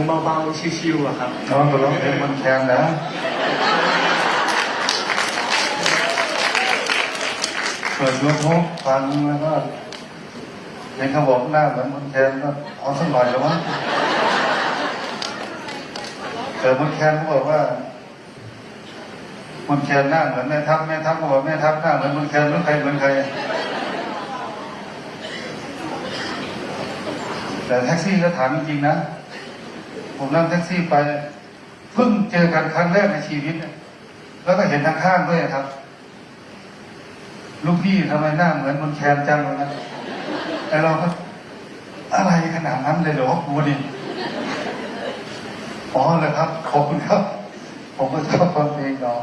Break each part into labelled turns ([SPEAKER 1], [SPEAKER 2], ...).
[SPEAKER 1] งเบาๆชิวๆอะครับ
[SPEAKER 2] น้องก็ร้องเพลงมันแคนนะเปิดยูทูบฟังแล้วก็เห็นเขาบอกหน้าเหมือนมันแคนก็เอาสักหน่อยแล้ววะแต่มันแคนเขาบอกว่ามันแคนหน้าเหมือนแม่ทัพแม่ทัพก็บอกแม่ทัพหน้าเหมือนมันแคนเหมือนใครเหมือนใครแต่แท็กซี่ก็ถามจริงๆนะ ผมนั่งแท็กซี่ไปเพิ่งเจอกันครั้งแรกในชีวิตแล้วก็เห็นทางข้างด้วยครับ ลูกพี่ทำไมหน้าเหมือนคนแคนจังเลยนะแต่เราก็อะไรขนาดนั้นเลยเหรอกูนี่อ๋อเลยครับขอบคุณครับ ผมก็ชอบฟังเพลงน้อง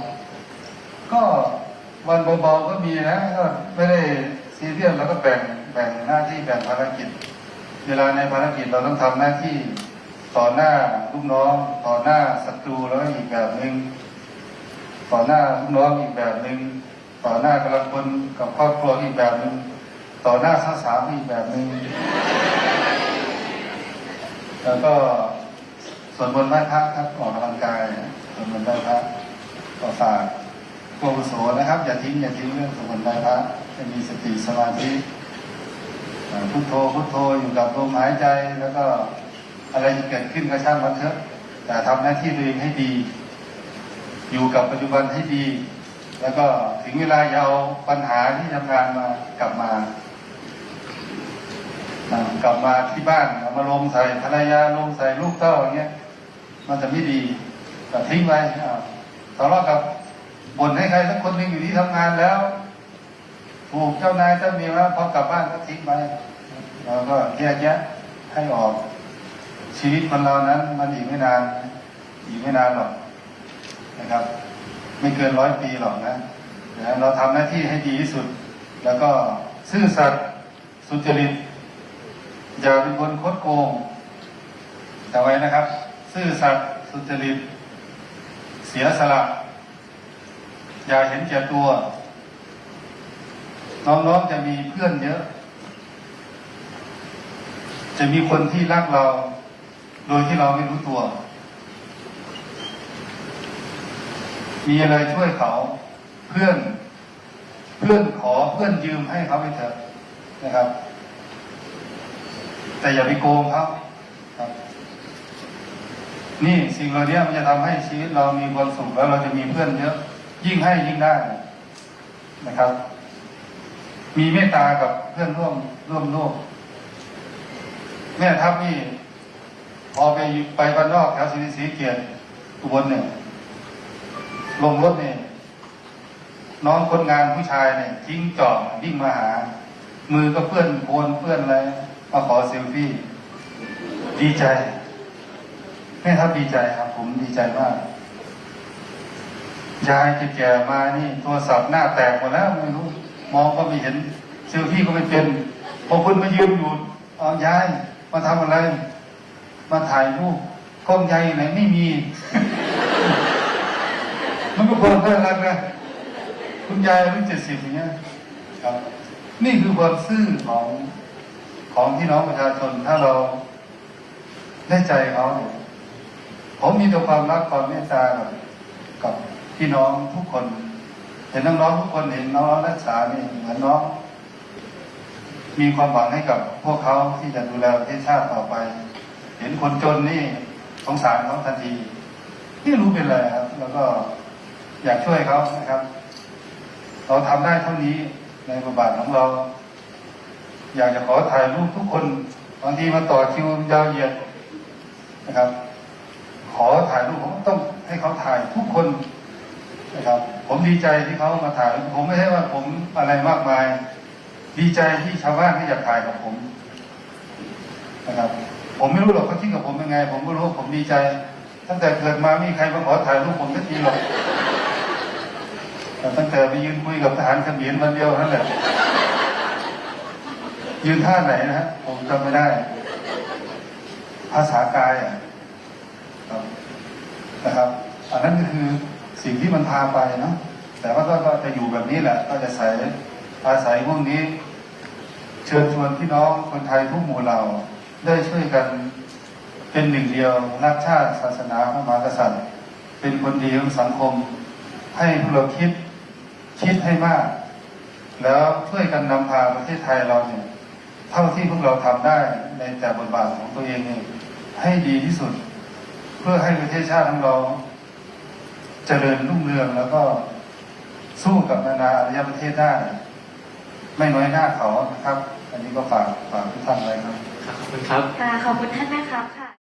[SPEAKER 2] ก็วันเบาๆก็มีนะก็ไม่ได้ซีเรียสแล้วก็แบ่งแบ่งหน้าที่แบ่งภารกิจ เวลาในภารกิจเราต้องทำหน้าที่ ต่อหน้าลูกน้อง ต่อหน้าศัตรูแล้วอีกแบบหนึ่งต่อหน้าลูกน้องอีกแบบหนึ่งต่อหน้ากำลังคนกับครอบครัวอีกแบบหนึ่งต่อหน้าสาสาวอีกแบบหนึ่งแล้วก็สวดมนต์ไหว้พระครับออกกำลังกายสวดมนต์ไหว้พระก็ฝากพวกอาวุโสนะครับ อย่าทิ้งอย่าทิ้งเรื่องสวดมนต์ไหว้พระให้มีสติสมาธิพุทโธพุทโธอยู่กับลมหายใจแล้วก็ อะไรจะเกิดขึ้นก็ช่างมันเถอะแต่ทำหน้าที่ตัวเองให้ดี อยู่กับปัจจุบันให้ดี แล้วก็ถึงเวลาอย่าเอาปัญหาที่ทำงานมากลับมากลับมาที่บ้านเอามาลงใส่ภรรยาลงใส่ลูกเต้าอย่างเงี้ย มันจะไม่ดีแต่ทิ้งไว้ทะเลาะกับบ่นให้ใครสักคนหนึ่งอยู่ที่ทำงานแล้วถูกเจ้านายเจ้าเมียแล้วพอกลับบ้านก็ทิ้งไปเราก็แยกแยะให้ออก ชีวิตคนเรานั้น มันอีกไม่นาน อีกไม่นานหรอกนะครับ ไม่เกินร้อยปีหรอกนะนะเราทำหน้าที่ให้ดีที่สุด แล้วก็ซื่อสัตย์สุจริตอย่าเป็นคนคดโกงจำไว้นะครับ ซื่อสัตย์สุจริต เสียสละ อย่าเห็นแก่ตัว น้องๆจะมีเพื่อนเยอะ จะมีคนที่รักเรา โดยที่เราไม่รู้ตัว มีอะไรช่วยเขาเพื่อนเพื่อนขอเพื่อนยืมให้เขาไปเถอะนะครับ แต่อย่าไปโกงเขาครับ นี่สิ่งเหล่านี้มันจะทำให้ชีวิตเรามีความสุขแล้วเราจะมีเพื่อนเยอะยิ่งให้ยิ่งได้นะครับ มีเมตตากับเพื่อนร่วมร่วมโลกแม่ทัพนี่ พอไปไปบ้านนอกแถวศรีสีเกียรติอุบลเนี่ยลงรถเนี่ยน้องคนงานผู้ชายเนี่ยทิ้งจอบวิ่งมาหา มือก็เพื่อนโคนเพื่อนอะไรมาขอเซลฟี่ ดีใจแม่ทัพดีใจครับ ผมดีใจมากยายแก่ๆมานี่โทรศัพท์หน้าแตกหมดแล้วไม่รู้ มองก็ไม่เห็นเซลฟี่ก็ไม่เป็นพอคุณมายืนอยู่เอายายมาทำอะไร มาถ่ายรูปกล้องใหญ่ไหนไม่มี มันก็ความน่ารักนะคุณยายอายุเจ็ดสิบอย่างเงี้ยครับ นี่คือความซื่อของของพี่น้องประชาชนถ้าเราได้ใจเขาเนี่ยผมมีแต่ความรักความเมตตากับกับพี่น้องทุกคน เห็นน้องๆทุกคนเห็นน้องๆนักศึกษานี่เหมือนน้อง มีความหวังให้กับพวกเขาที่จะดูแลประเทศชาติต่อไป เห็นคนจนนี่สงสารเขาทันทีไม่รู้เป็นไรครับ แล้วก็อยากช่วยเขานะครับ เราทำได้เท่านี้ในบทบาทของเรา อยากจะขอถ่ายรูปทุกคนบางทีมาต่อคิวยาวเหยียดนะครับ ขอถ่ายรูปผมต้องให้เขาถ่ายทุกคนนะครับ ผมดีใจที่เขามาถ่าย ผมไม่ใช่ว่าผมอะไรมากมาย ดีใจที่ชาวบ้านที่อยากถ่ายกับผมนะครับ ผมไม่รู้หรอกเขาคิดกับผมยังไง ผมก็รู้ผมดีใจ ตั้งแต่เกิดมาไม่มีใครมาขอถ่ายรูปผมสักทีหรอกแต่ตั้งแต่ไปยืนคุยกับทหารเขมรวันเดียวนั่นแหละยืนท่าไหนนะฮะผมจำไม่ได้ ภาษากายอะนะครับ อันนั้นก็คือสิ่งที่มันพาไปเนาะแต่ว่าก็ก็จะอยู่แบบนี้แหละ ก็จะใส่อาศัยพวกนี้ เชิญชวนพี่น้องคนไทยทุกหมู่เหล่า ได้ช่วยกันเป็นหนึ่งเดียวรักชาติศาสนาพระมหากษัตริย์ เป็นคนดีของสังคม ให้พวกเราคิดคิดให้มาก แล้วช่วยกันนำพาประเทศไทยเราเนี่ยเท่าที่พวกเราทำได้ในแต่บทบาทของตัวเองเนี่ยให้ดีที่สุด เพื่อให้ประเทศชาติของเราเจริญรุ่งเรืองแล้วก็สู้กับนานาอารยประเทศได้ ไม่น้อยหน้าเขานะครับ อันนี้ก็ฝากฝากทุกท่านไว้ครับ
[SPEAKER 1] ขอบคุณครับ
[SPEAKER 3] ค่ะขอบคุณท่านแม่ครับค่ะ